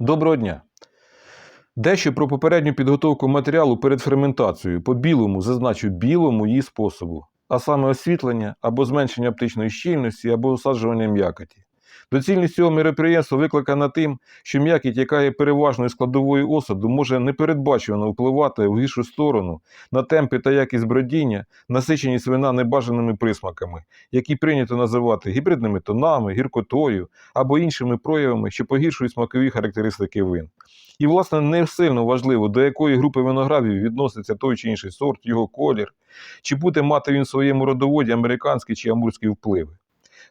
Доброго дня! Дещо про попередню підготовку матеріалу перед ферментацією по білому, зазначу білому її способу, а саме освітлення або зменшення оптичної щільності або осаджування м'якоті. Доцільність цього мероприємства викликана тим, що м'якіть, яка є переважною складовою осаду, може непередбачувано впливати в гіршу сторону на темпи та якість бродіння, насиченість вина небажаними присмаками, які прийнято називати гібридними тонами, гіркотою або іншими проявами, що погіршують смакові характеристики вин. І, власне, не сильно важливо, до якої групи виноградів відноситься той чи інший сорт, його колір, чи буде мати він в своєму родоводі американські чи амурські впливи.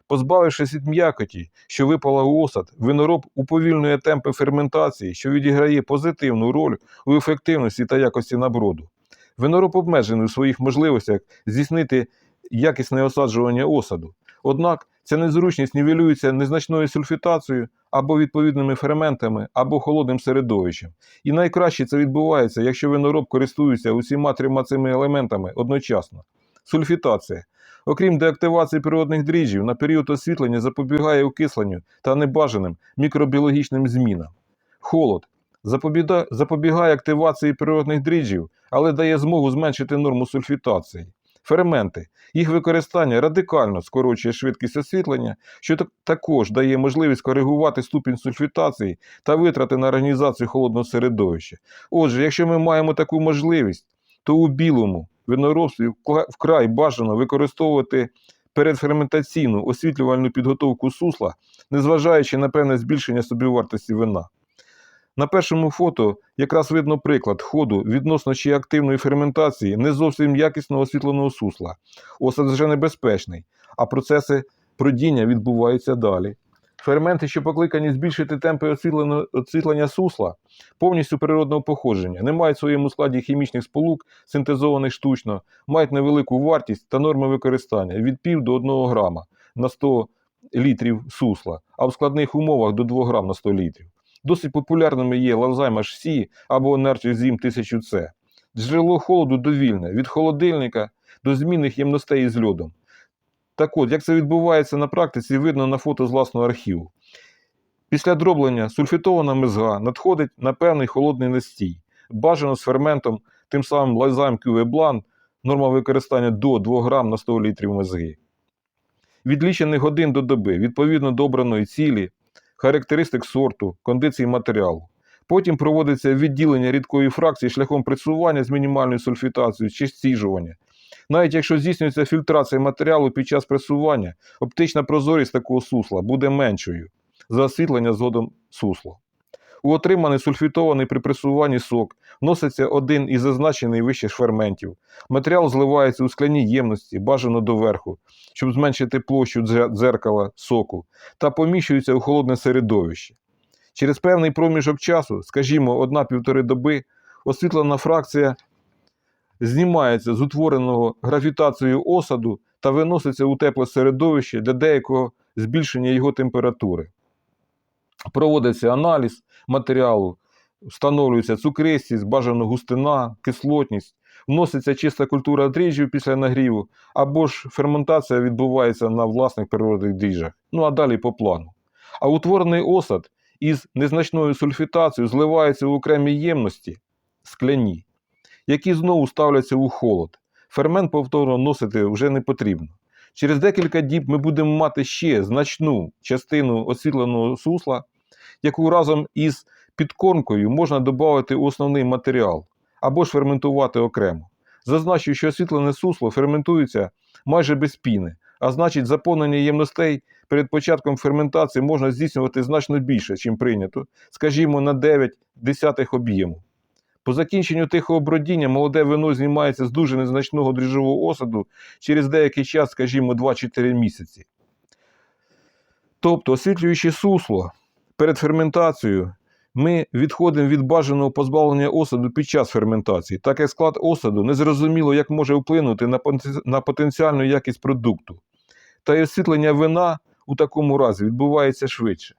Позбавившись від м'якоті, що випала у осад, винороб уповільнює темпи ферментації, що відіграє позитивну роль у ефективності та якості наброду. Винороб обмежений у своїх можливостях здійснити якісне осаджування осаду. Однак ця незручність нівелюється незначною сульфітацією або відповідними ферментами, або холодним середовищем. І найкраще це відбувається, якщо винороб користується усіма трьома цими елементами одночасно. Сульфітація. Окрім деактивації природних дріжджів, на період освітлення запобігає окисленню та небажаним мікробіологічним змінам. Холод запобігає активації природних дріжджів, але дає змогу зменшити норму сульфітації. Ферменти. Їх використання радикально скорочує швидкість освітлення, що також дає можливість коригувати ступінь сульфітації та витрати на організацію холодного середовища. Отже, якщо ми маємо таку можливість, то у білому виноробстві вкрай бажано використовувати передферментаційну освітлювальну підготовку сусла, незважаючи на певне збільшення собівартості вина. На першому фото якраз видно приклад ходу відносно ще активної ферментації не зовсім якісно освітленого сусла. Осад вже небезпечний, а процеси бродіння відбуваються далі. Ферменти, що покликані збільшити темпи освітлення сусла, повністю природного походження, не мають в своєму складі хімічних сполук, синтезованих штучно, мають невелику вартість та норми використання від пів до 1 грама на 100 літрів сусла, а в складних умовах до 2 грам на 100 літрів. Досить популярними є Лавзаймаш Сі або Нерчезім 1000С. Джерело холоду довільне від холодильника до змінних ємностей із льодом. Так от, як це відбувається на практиці, видно на фото з власного архіву. Після дроблення сульфітована мезга надходить на певний холодний настій, бажано з ферментом, тим самим лайзайм QV норма використання до 2 грам на 100 літрів мезги. Від лічених годин до доби, відповідно до обраної цілі, характеристик сорту, кондиції матеріалу. Потім проводиться відділення рідкої фракції шляхом пресування з мінімальною сульфітацією чи стіжування. Навіть якщо здійснюється фільтрація матеріалу під час пресування, оптична прозорість такого сусла буде меншою за освітлення згодом сусла. У отриманий сульфітований при пресуванні сок вноситься один із зазначений вище ферментів. Матеріал зливається у скляні ємності, бажано доверху, щоб зменшити площу дзеркала соку, та поміщується у холодне середовище. Через певний проміжок часу, скажімо, одна-півтори доби, освітлена фракція знімається з утвореного гравітацією осаду та виноситься у тепле середовище для деякого збільшення його температури. Проводиться аналіз матеріалу, встановлюється цукристість, бажана густина, кислотність, вноситься чиста культура дріжджів після нагріву, або ж ферментація відбувається на власних природних дріжджах. Ну а далі по плану. А утворений осад із незначною сульфітацією зливається в окремі ємності скляні, які знову ставляться у холод. Фермент повторно носити вже не потрібно. Через декілька діб ми будемо мати ще значну частину освітленого сусла, яку разом із підкормкою можна додати у основний матеріал або ж ферментувати окремо. Зазначу, що освітлене сусло ферментується майже без піни, а значить, заповнення ємностей перед початком ферментації можна здійснювати значно більше, чим прийнято, скажімо, на 9 десятих об'єму. По закінченню тихого бродіння молоде вино знімається з дуже незначного дріжджового осаду через деякий час, скажімо, 2-4 місяці. Тобто, освітлюючи сусло перед ферментацією, ми відходимо від бажаного позбавлення осаду під час ферментації, так як склад осаду незрозуміло, як може вплинути на потенціальну якість продукту. Та й освітлення вина у такому разі відбувається швидше.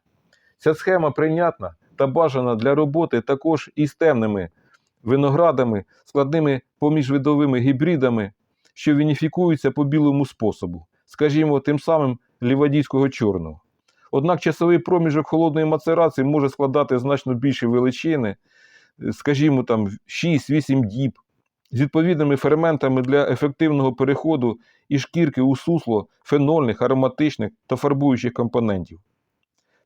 Ця схема прийнятна та бажана для роботи також із темними виноградами, складними поміжвидовими гібридами, що вініфікуються по білому способу, скажімо, тим самим лівадійського чорного. Однак часовий проміжок холодної мацерації може складати значно більші величини, е, скажімо, там 6-8 діб, з відповідними ферментами для ефективного переходу із шкірки у сусло фенольних, ароматичних та фарбуючих компонентів.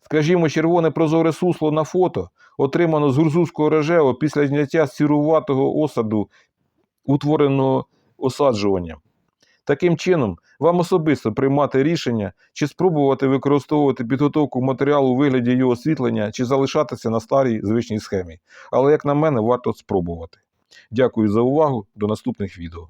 Скажімо, червоне прозоре сусло на фото отримано з гурзузького рожеву після зняття сіруватого осаду, утвореного осаджуванням. Таким чином, вам особисто приймати рішення, чи спробувати використовувати підготовку матеріалу у вигляді його освітлення, чи залишатися на старій звичній схемі. Але, як на мене, варто спробувати. Дякую за увагу. До наступних відео.